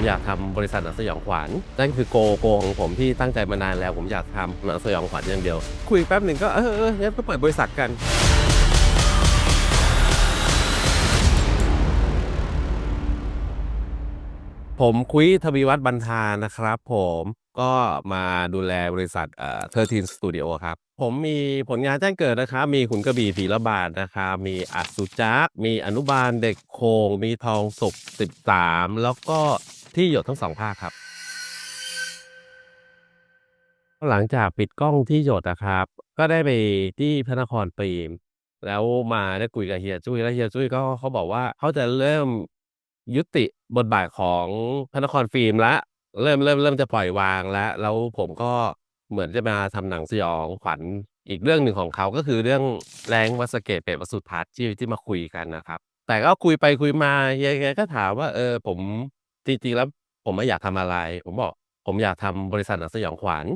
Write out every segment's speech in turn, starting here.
ผมอยากทำบริษัทหนังสยองขวัญนั่นคือโกโกของผมที่ตั้งใจมานานแล้ว ผมอยากทำหนังสยองขวัญอย่างเดียว คุยแป๊บหนึ่งก็เออเอองั้นก็เปิดบริษัทกันผมคุยทวีวัฒน์บรรทานะครับผมก็มาดูแลบริษัทเอ่อ13 Studio ครับ ผมมีผลงานแจ้งเกิดนะครับ มีขุนกระบี่ผีระบาดนะครับ มีอัศจักมีอนุบาลเด็กโคง มีทองสุก13 แล้วก็ ที่หยดทั้งสองภาคครับ หลังจากปิดกล้องที่หยดนะครับ ก็ได้ไปที่พระนครฟิล์มแล้วมาได้คุยกับเฮียจุ้ยแล้วเฮียจุ้ยก็เขาบอกว่าเขาจะเริ่มยุติบทบาทของพระนครฟิล์มแล้วเริ่มเริ่มเริ่มจะปล่อยวางแล้วแล้วผมก็เหมือนจะมาทำหนังสยองขวัญอีกเรื่องหนึ่งของเขาก็คือเรื่องแรงวัสเกตเป็ดวสุทัศน์ที่ที่มาคุยกันนะครับ แต่ก็คุยไปคุยมาเฮียก็ถามว่าเออผม จริงๆแล้วผมไม่อยากทำอะไร ผมบอก ผมอยากทำบริษัทหนังสยองขวัญ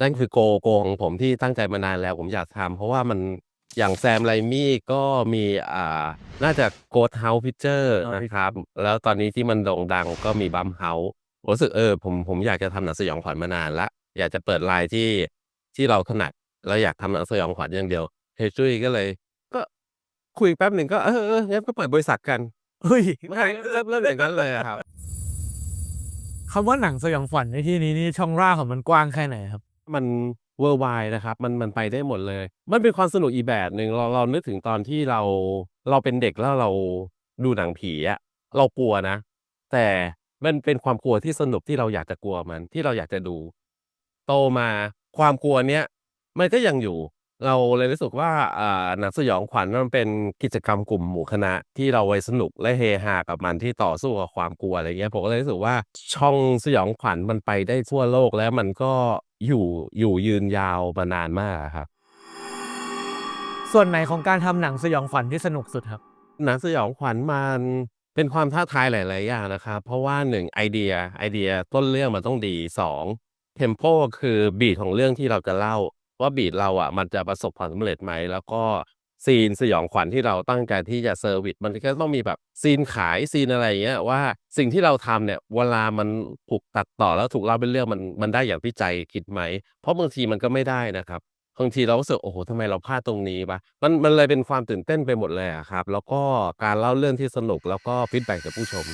นั่นคือโกโกของผมที่ตั้งใจมานานแล้ว ผมอยากทำเพราะว่ามันอย่างแซมไรมี่ก็มีอ่าน่าจะ Ghost House Picture นะครับ แล้วตอนนี้ที่มันโด่งดังก็มีบัมเฮาส์รู้สึกเออผมผมอยากจะทำหนังสยองขวัญมานานละ อยากจะเปิดไลน์ที่ที่เราถนัดแล้วอยากทำหนังสยองขวัญอย่างเดียวเฮยจุ้ยก็เลย ก็คุยแป๊บหนึ่งก็เออเอองั้นก็เปิดบริษัทกันเฮ้ยเริ่มเริ่มอย่างนั้นเลยอะครับ คำว่าหนังสยองขวัญในที่นี้นี่ช่องร่างของมันกว้างแค่ไหนครับ มันเวอร์ไวนะครับมันมันไปได้หมดเลย มันเป็นความสนุกอีกแบบหนึ่งเราเรานึกถึงตอนที่เราเราเป็นเด็กแล้วเราดูหนังผีอะเรากลัวนะ แต่มันเป็นความกลัวที่สนุกที่เราอยากจะกลัวมันที่เราอยากจะดู โตมาความกลัวเนี้ยมันก็ยังอยู่ เราเลยรู้สึกว่า อ่า หนังสยองขวัญมันเป็นกิจกรรมกลุ่มหมู่คณะที่เราไว้สนุกและเฮฮากับมันที่ต่อสู้กับความกลัวอะไรเงี้ย ผมก็เลยรู้สึกว่าช่องสยองขวัญมันไปได้ทั่วโลกแล้วมันก็อยู่อยู่ยืนยาวมานานมากอะครับ ส่วนไหนของการทำหนังสยองขวัญที่สนุกสุดครับ หนังสยองขวัญมันเป็นความท้าทายหลาย ๆ อย่างนะครับ เพราะว่าหนึ่งไอเดียไอเดียต้นเรื่องมันต้องดีสองเทมโปคือบีทของเรื่องที่เราจะเล่า ว่าบีทเราอะมันจะประสบความสำเร็จไหม แล้วก็ซีนสยองขวัญที่เราตั้งใจที่จะเซอร์วิสมันก็ต้องมีแบบซีนขายซีนอะไรอย่างเงี้ยว่าสิ่งที่เราทำเนี่ยเวลามันถูกตัดต่อแล้วถูกเล่าเป็นเรื่องมันมันได้อย่างที่ใจคิดไหม เพราะบางทีมันก็ไม่ได้นะครับบางทีเรารู้สึกโอ้โหทำไมเราพลาดตรงนี้วะมันมันเลยเป็นความตื่นเต้นไปหมดเลยอะครับ แล้วก็การเล่าเรื่องที่สนุกแล้วก็ฟีดแบ็กจากผู้ชม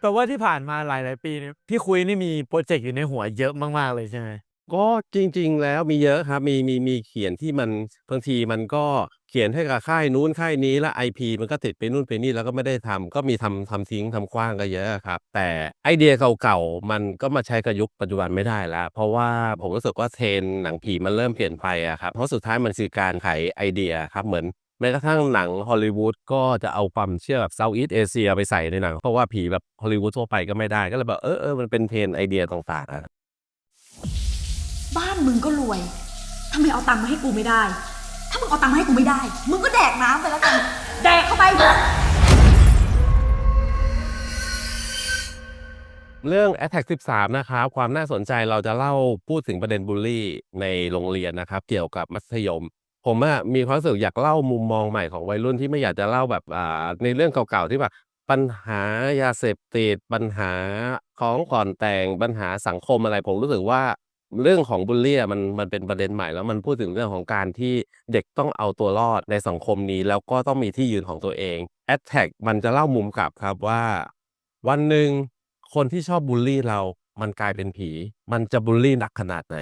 แปลว่าที่ผ่านมาหลาย ๆ ปีเนี่ยพี่คุยนี่มีโปรเจกต์อยู่ในหัวเยอะมาก ๆ เลยใช่ไหม ก็จริง ๆ แล้วมีเยอะครับ มี มี มีเขียนที่มัน บางทีมันก็เขียนให้กับค่ายนู้นค่ายนี้ แล้ว IP มันก็ติดไปนู่นไปนี่ แล้วก็ไม่ได้ทำ ก็มีทำ ทำทิ้ง ทำขว้างก็เยอะอะครับ แต่ไอเดียเก่า ๆ มันก็มาใช้กับยุคปัจจุบันไม่ได้แล้ว เพราะว่าผมรู้สึกว่าเทรนหนังผีมันเริ่มเปลี่ยนไปอะครับ เพราะสุดท้ายมันคือการไขไอเดียครับ เหมือนแม้กระทั่งหนังฮอลลีวูดก็จะเอาความเชื่อแบบเซาท์อีสเอเชียไปใส่ในหนัง เพราะว่าผีแบบฮอลลีวูดทั่วไปก็ไม่ได้ ก็เลยแบบ เออเออมันเป็นเทรนไอเดียต่างๆอะ มึงก็รวยทำไมเอาตังค์มาให้กูไม่ได้ ถ้ามึงเอาตังค์มาให้กูไม่ได้ มึงก็แดกน้ำไปแล้วกัน แดกเข้าไป เรื่อง Attack 13 นะครับ ความน่าสนใจเราจะเล่าพูดถึงประเด็นบูลลี่ในโรงเรียนนะครับ เกี่ยวกับมัธยม ผมอะมีความรู้สึกอยากเล่ามุมมองใหม่ของวัยรุ่นที่ไม่อยากจะเล่าแบบอ่าในเรื่องเก่าๆที่แบบปัญหายาเสพติดปัญหาของก่อนแต่งปัญหาสังคมอะไร ผมรู้สึกว่า เรื่องของบูลลี่มันมันเป็นประเด็นใหม่แล้วมันพูดถึงเรื่องของการที่เด็กต้องเอาตัวรอดในสังคมนี้ แล้วก็ต้องมีที่ยืนของตัวเอง Attack มันจะเล่ามุมกลับครับว่า วันหนึ่งคนที่ชอบบูลลี่เรา มันกลายเป็นผี มันจะบูลลี่หนักขนาดไหน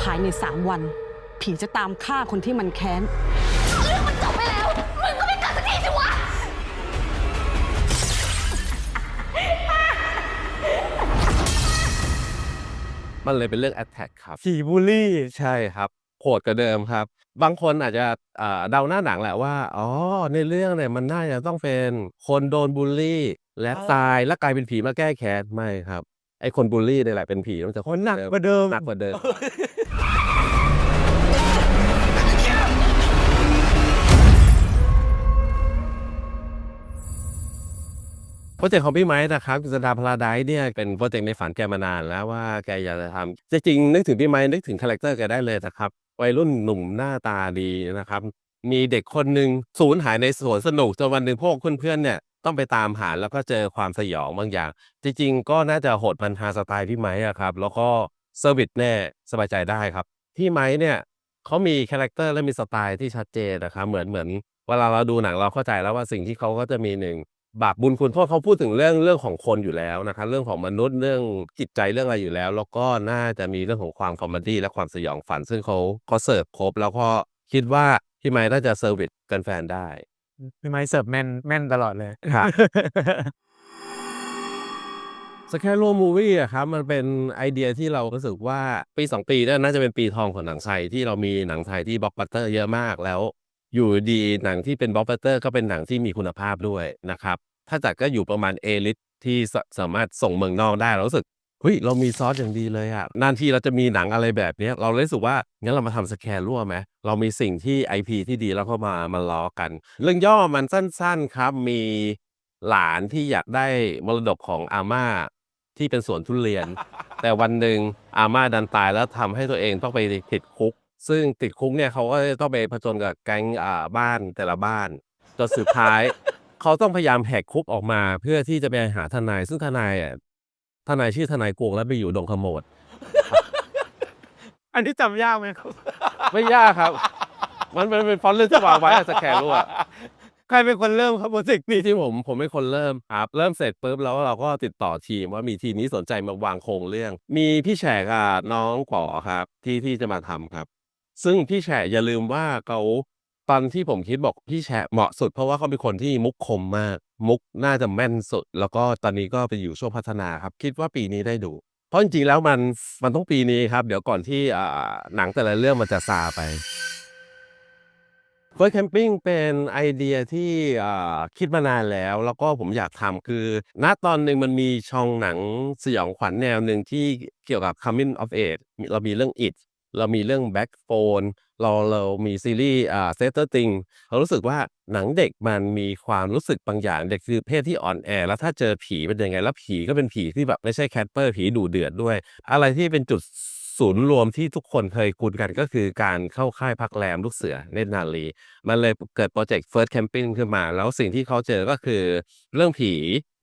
ภายในสามวัน ผีจะตามฆ่าคนที่มันแค้น มันเลยเป็นเรื่อง Attack ครับผีบูลลี่ ใช่ครับโหดกว่าเดิมครับ บางคนอาจจะอ่าเดาหน้าหนังแหละว่า อ๋อ ในเรื่องเนี่ยมันน่าจะต้องเป็นคนโดนบูลลี่ และอ๋อตายแล้วกลายเป็นผีมาแก้แค้นไม่ครับ ไอ้คนบูลลี่นี่แหละเป็นผีมันจะคนหนักกว่าเดิม หนักกว่าเดิม โปรเจกต์ของพี่ไม้นะครับกฤษดาพลาไดเนี่ยเป็นโปรเจกต์ในฝันแกมานานแล้วว่าแกอยากจะทำจริงๆนึกถึงพี่ไม้นึกถึงคาแรคเตอร์แกได้เลยนะครับวัยรุ่นหนุ่มหน้าตาดีนะครับ มีเด็กคนหนึ่งสูญหายในสวนสนุกจนวันหนึ่งพวกเพื่อนๆเนี่ยต้องไปตามหาแล้วก็เจอความสยองบางอย่าง จริง ๆ ก็น่าจะโหดมันฮาสไตล์พี่ไม้อะครับ แล้วก็เซอร์วิสแน่สบายใจได้ครับพี่ไม้เนี่ยเขามีคาแรคเตอร์และมีสไตล์ที่ชัดเจนนะครับเหมือนเหมือนเวลาเราดูหนังเราเข้าใจแล้วว่าสิ่งที่เขาก็จะมีหนึ่ง บาปบุญคุณโทษเขาพูดถึงเรื่องเรื่องของคนอยู่แล้วนะครับเรื่องของมนุษย์เรื่องจิตใจเรื่องอะไรอยู่แล้ว แล้วก็น่าจะมีเรื่องของความคอมเมดี้และความสยองฝัน ซึ่งเขาเขาเสิร์ฟครบ แล้วก็คิดว่าพี่ไม้น่าจะเซอร์วิสกันแฟนๆได้พี่ไม้เสิร์ฟแม่นแม่นตลอดเลยครับสแครโลมูวี่อะครับมันเป็นไอเดียที่เรารู้สึกว่าปี 2 ปีเนี่ยน่าจะเป็นปีทองของหนังไทยที่เรามีหนังไทยที่บล็อกบัสเตอร์เยอะมากแล้ว อยู่ดีหนังที่เป็นบล็อกบัสเตอร์ก็เป็นหนังที่มีคุณภาพด้วยนะครับ ถ้าจัดก็อยู่ประมาณเอลิทที่สสามารถส่งเมืองนอกได้เรารู้สึกเฮ้ยเรามีซอสอย่างดีเลยอะนานที่เราจะมีหนังอะไรแบบเนี้ยเราเลยรู้สึกว่างั้นเรามาทำสแคร์รั่วไหมเรามีสิ่งที่ IP ที่ดีแล้วก็มามาล้อกัน เรื่องย่อมันสั้นๆครับมีหลานที่อยากได้มรดกของอาม่าที่เป็นสวนทุเรียน แต่วันหนึ่งอาม่าดันตายแล้วทำให้ตัวเองต้องไปติดคุก ซึ่งติดคุกเนี่ยเขาก็จะต้องไปผจญกับแก๊งอ่าบ้านแต่ละบ้านจนสุดท้าย เขาต้องพยายามแหกคุกออกมา เพื่อที่จะไปหาทนาย ซึ่งทนายอะทนายชื่อทนายกวงแล้วไปอยู่ดงขโมด อันนี้จำยากไหมครับ ไม่ยากครับ มันมันเป็นฟอนต์เรื่องที่วางไว้อะสแกนรู้อะ ใครเป็นคนเริ่มครับโปรเจกต์นี้ ที่ผมผมเป็นคนเริ่มครับเริ่มเสร็จปุ๊บแล้วเราก็ติดต่อทีมว่ามีทีมนี้สนใจมาวางโครงเรื่อง มีพี่แฉกอะน้องป๋อครับที่ที่จะมาทำครับ ซึ่งพี่แฉะอย่าลืมว่าเขาตอนที่ผมคิดบอกพี่แฉะเหมาะสุด เพราะว่าเขาเป็นคนที่มุกคมมาก มุกน่าจะแม่นสุด แล้วก็ตอนนี้ก็ไปอยู่ช่วงพัฒนาครับ คิดว่าปีนี้ได้ดู เพราะจริงๆแล้วมันมันต้องปีนี้ครับ เดี๋ยวก่อนที่อ่าหนังแต่ละเรื่องมันจะซาไปเฟิร์สแคมปิ้งเป็นไอเดียที่อ่าคิดมานานแล้ว แล้วก็ผมอยากทำคือ ณตอนหนึ่งมันมีช่องหนังสยองขวัญแนวหนึ่งที่เกี่ยวกับ coming of age เรามีเรื่อง it เรามีเรื่อง backbone เราเรามีซีรีส์อ่า Stranger Things เรารู้สึกว่าหนังเด็กมันมีความรู้สึกบางอย่าง เด็กคือเพศที่อ่อนแอ แล้วถ้าเจอผีเป็นยังไง แล้วผีก็เป็นผีที่แบบไม่ใช่แคทเปอร์ผีดุเดือดด้วย อะไรที่เป็นจุดศูนย์รวมที่ทุกคนเคยคุ้นกันก็คือการเข้าค่ายพักแรมลูกเสือเนตรนารีมันเลยเกิดโปรเจกต์ First Camping ขึ้นมา แล้วสิ่งที่เขาเจอก็คือ เรื่องผี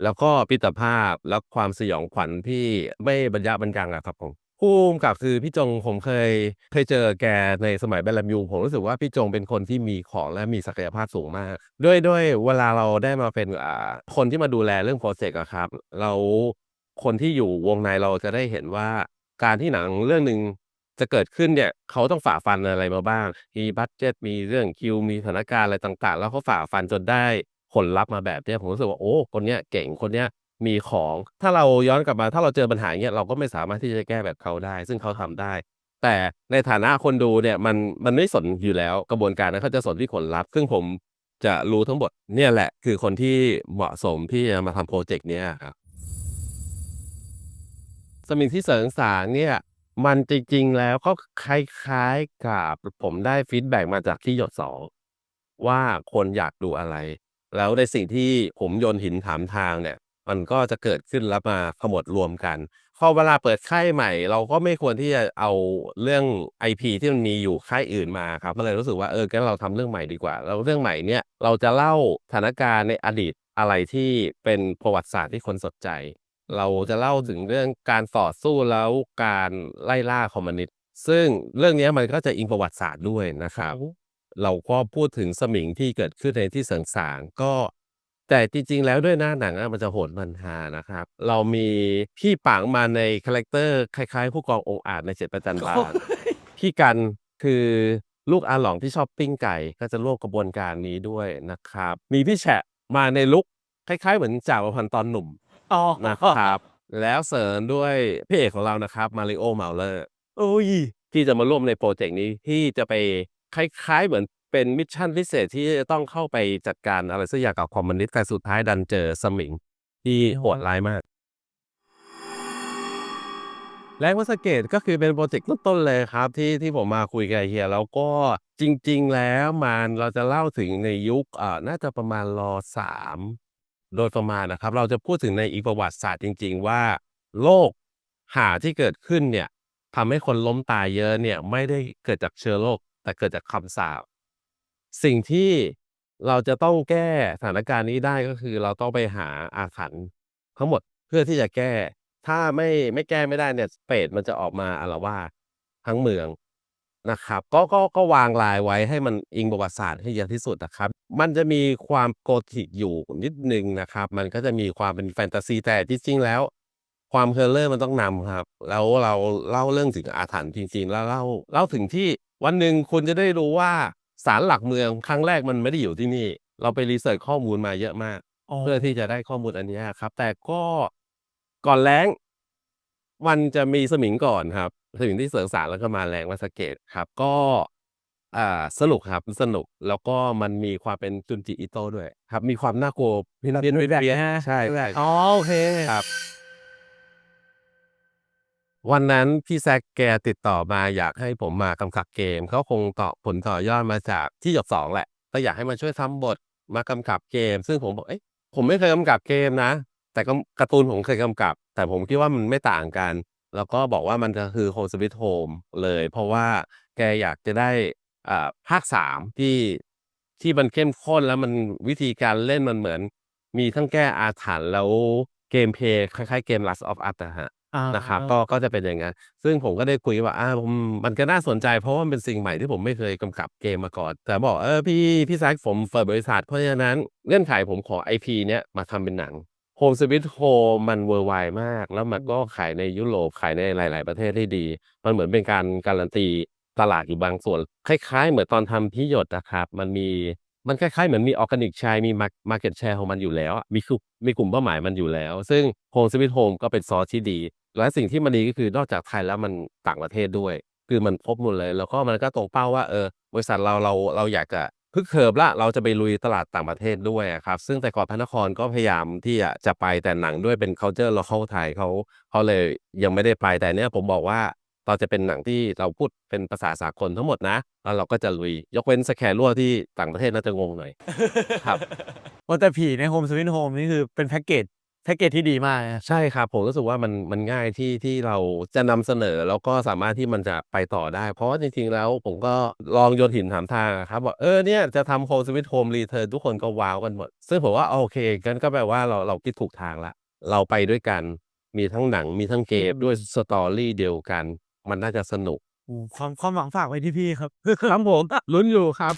แล้วก็ปิตภาพแล้วความสยองขวัญที่ไม่บรรยะบรรยังอะครับผม ผู้กำกับคือพี่จงผมเคยเคยเจอแกในสมัยแบลลัมยูผมรู้สึกว่าพี่จงเป็นคนที่มีของและมีศักยภาพสูงมากด้วยด้วยเวลาเราได้มาเป็นอ่าคนที่มาดูแลเรื่องโปรเจกต์อะครับ เราคนที่อยู่วงในเราจะได้เห็นว่าการที่หนังเรื่องหนึ่งจะเกิดขึ้นเนี่ยเขาต้องฝ่าฟันอะไรมาบ้าง มีบัดเจ็ตมีเรื่องคิวมีสถานการณ์อะไรต่างๆ แล้วเขาฝ่าฟันจนได้ผลลัพธ์มาแบบเนี้ยผมรู้สึกว่าโอ้คนเนี้ยเก่งคนเนี้ย มีของ ถ้าเราย้อนกลับมา ถ้าเราเจอปัญหาอย่างเงี้ยเราก็ไม่สามารถที่จะแก้แบบเขาได้ ซึ่งเขาทำได้ แต่ในฐานะคนดูเนี่ยมันมันไม่สนอยู่แล้วกระบวนการนั้นเขาจะสนที่ผลลัพธ์ซึ่งผมจะรู้ทั้งหมดเนี่ยแหละ คือคนที่เหมาะสมที่จะมาทำโปรเจกต์เนี้ยครับสมิงที่เสริงสางเนี่ยมันจริงๆแล้วก็คล้ายๆกับผมได้ฟีดแบ็กมาจากที่หยดสองว่าคนอยากดูอะไร แล้วในสิ่งที่ผมโยนหินถามทางเนี่ย มันก็จะเกิดขึ้นแล้วมาขมวดรวมกัน พอเวลาเปิดค่ายใหม่ เราก็ไม่ควรที่จะเอาเรื่อง IP ที่มันมีอยู่ค่ายอื่นมาครับก็เลยรู้สึกว่าเอองั้นเราทำเรื่องใหม่ดีกว่า แล้วเรื่องใหม่เนี่ยเราจะเล่าสถานการณ์ในอดีตอะไรที่เป็นประวัติศาสตร์ที่คนสนใจ เราจะเล่าถึงเรื่องการต่อสู้แล้วการไล่ล่าคอมมิวนิสต์ซึ่งเรื่องเนี้ยมันก็จะอิงประวัติศาสตร์ด้วยนะครับ เราก็พูดถึงสมิงที่เกิดขึ้นในที่เสริงสางก็ แต่จริง ๆ แล้วด้วยหน้าหนังอะมันจะโหดมันฮานะครับ เรามีพี่ปังมาในคาแรคเตอร์คล้าย ๆ ผู้กององค์อาจในเจ็ดประจันบาน พี่กันคือลูกอาหลองที่ชอบปิ้งไก่ก็จะร่วมกระบวนการนี้ด้วยนะครับ มีพี่แฉะมาในลุคคล้าย ๆ เหมือนจ่าประพันธ์ตอนหนุ่มอ๋อนะครับ แล้วเสริมด้วยพี่เอกของเรานะครับมาริโอเมาเลอร์โอ้ยที่จะมาร่วมในโปรเจกต์นี้ที่จะไปคล้าย ๆ เหมือน เป็นมิชชั่นพิเศษที่จะต้องเข้าไปจัดการอะไรสักอย่างกับคอมมิวนิสต์แต่สุดท้ายดันเจอสมิงที่โหดร้ายมาก แรงวัสเกตก็คือเป็นโปรเจกต์ต้นๆเลยครับที่ที่ผมมาคุยกับเฮียแล้วก็จริง ๆ แล้วมันเราจะเล่าถึงในยุคอ่าน่าจะประมาณรสามโดยประมาณนะครับ เราจะพูดถึงในอีกประวัติศาสตร์จริง ๆ ว่าโรคหาที่เกิดขึ้นเนี่ยทำให้คนล้มตายเยอะเนี่ยไม่ได้เกิดจากเชื้อโรคแต่เกิดจากคำสาป สิ่งที่เราจะต้องแก้สถานการณ์นี้ได้ก็คือเราต้องไปหาอาถรรพ์ทั้งหมดเพื่อที่จะแก้ ถ้าไม่ไม่แก้ไม่ได้เนี่ยเปรตมันจะออกมาอาละวาดทั้งเมืองนะครับ ก็ก็ก็วางลายไว้ให้มันอิงประวัติศาสตร์ให้เยอะที่สุดนะครับ มันจะมีความโกธิกอยู่นิดนึงนะครับ มันก็จะมีความเป็นแฟนตาซีแต่จริงๆแล้ว ความเฮอร์เรอร์มันต้องนำครับ แล้วเราเล่าเรื่องถึงอาถรรพ์จริงๆ แล้วเล่าเล่าถึงที่วันหนึ่งคุณจะได้รู้ว่า ศาลหลักเมืองครั้งแรกมันไม่ได้อยู่ที่นี่ เราไปรีเสิร์ชข้อมูลมาเยอะมาก เพื่อที่จะได้ข้อมูลอันเนี้ยครับ แต่ก็ก่อนแล้งมันจะมีสมิงก่อนครับ สมิงที่เสริงสารแล้วก็มาแรงวัดสะเกตครับ ก็อ่าสนุกครับสนุกแล้วก็มันมีความเป็นจุนจิอิโต้ด้วย ครับ มีความน่ากลัวมีแบบเปลี่ยนฟีดแบ็กเปลี่ยนนะฮะใช่ใช่อ๋อโอเคครับ วันนั้นพี่แซกแกติดต่อมาอยากให้ผมมากำกับเกมเขาคงต่อผลต่อยอดมาจากที่หยดสองแหละก็อยากให้มาช่วยทำบทมากำกับเกม ซึ่งผมบอกเอ้ยผมไม่เคยกำกับเกมนะ แต่ก็การ์ตูนผมเคยกำกับ แต่ผมคิดว่ามันไม่ต่างกัน แล้วก็บอกว่ามันก็คือ Home Sweet Home เลย เพราะว่าแกอยากจะได้อ่าภาคสามที่ที่มันเข้มข้นแล้วมันวิธีการเล่นมันเหมือน มีทั้งแก้อาถรรพ์แล้วเกมเพลย์คล้ายๆเกม Last of Us นะฮะ อ่านะครับ ก็ ก็จะเป็นอย่างนั้น ซึ่งผมก็ได้คุยว่าอ่าผมมันก็น่าสนใจ เพราะว่ามันเป็นสิ่งใหม่ที่ผมไม่เคยกำกับเกมมาก่อน แต่บอก เออ พี่ พี่แซค ผมเปิดบริษัท เพราะฉะนั้นเงื่อนไขผมขอ IP เนี้ยมาทำเป็นหนัง Home Sweet Home มันเวอร์ไวมาก แล้วมันก็ขายในยุโรป ขายในหลาย ๆ ประเทศได้ดี มันเหมือนเป็นการการันตีตลาดอยู่บางส่วน คล้าย ๆ เหมือนตอนทำที่หยดนะครับ มันมี มันคล้าย ๆ เหมือนมีออร์แกนิกแชร์มีมาร์เก็ตแชร์ของมันอยู่แล้วอะ มี คือ มีกลุ่มเป้าหมายมันอยู่แล้ว ซึ่ง Home Sweet Home ก็เป็นซอสที่ดี และสิ่งที่มันดีก็คือนอกจากไทยแล้วมันต่างประเทศด้วย คือมันครบหมดเลย แล้วก็มันก็ตรงเป้าว่าเออบริษัทเราเราเราอยากจะพึกเหิมละเราจะไปลุยตลาดต่างประเทศด้วยอะครับ ซึ่งแต่ก่อนพระนครก็พยายามที่จะจะไปแต่หนังด้วยเป็น culture local ไทยเขาเขาเลยยังไม่ได้ไปแต่เนี้ยผมบอกว่าเราจะเป็นหนังที่เราพูดเป็นภาษาสากลทั้งหมดนะแล้วเราก็จะลุย ยกเว้นสแครั่วที่ต่างประเทศน่าจะงงหน่อย ครับ ว่าแต่ผีในโฮมสวินโฮมนี่คือเป็นแพ็กเกจ แพ็กเกจที่ดีมากนะ ใช่ครับ ผมรู้สึกว่ามันมันง่ายที่ที่เราจะนำเสนอแล้วก็สามารถที่มันจะไปต่อได้ เพราะว่าจริงๆแล้วผมก็ลองโยนหินถามทางอะครับบอกเออเนี่ยจะทำโฮมสวิตโฮมรีเทิร์นทุกคนก็ว้าวกันหมด ซึ่งผมว่าโอเคกันก็แปลว่าเราเราคิดถูกทางละ เราไปด้วยกันมีทั้งหนังมีทั้งเกมด้วยสตอรี่เดียวกัน มันน่าจะสนุก โอ้ความความหวังฝากไว้ที่พี่ครับ ครับผม ลุ้นอยู่ครับ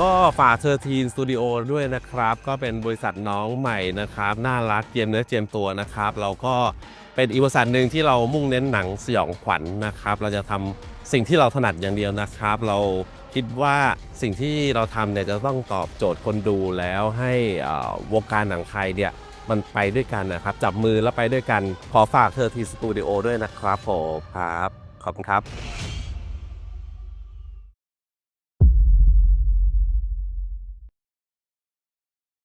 ก็ฝากเธอทีนสตูดิโอด้วยนะครับ ก็เป็นบริษัทน้องใหม่นะครับ น่ารักเจียมเนื้อเจียมตัวนะครับ เราก็เป็นอีกบริษัทหนึ่งที่เรามุ่งเน้นหนังสยองขวัญนะครับ เราจะทำสิ่งที่เราถนัดอย่างเดียวนะครับ เราคิดว่าสิ่งที่เราทำเนี่ยจะต้องตอบโจทย์คนดูแล้วให้อ่อวงการหนังไทยเนี่ยมันไปด้วยกันนะครับ จับมือแล้วไปด้วยกัน ขอฝากเธอทีสตูดิโอด้วยนะครับผมครับ ขอบคุณครับ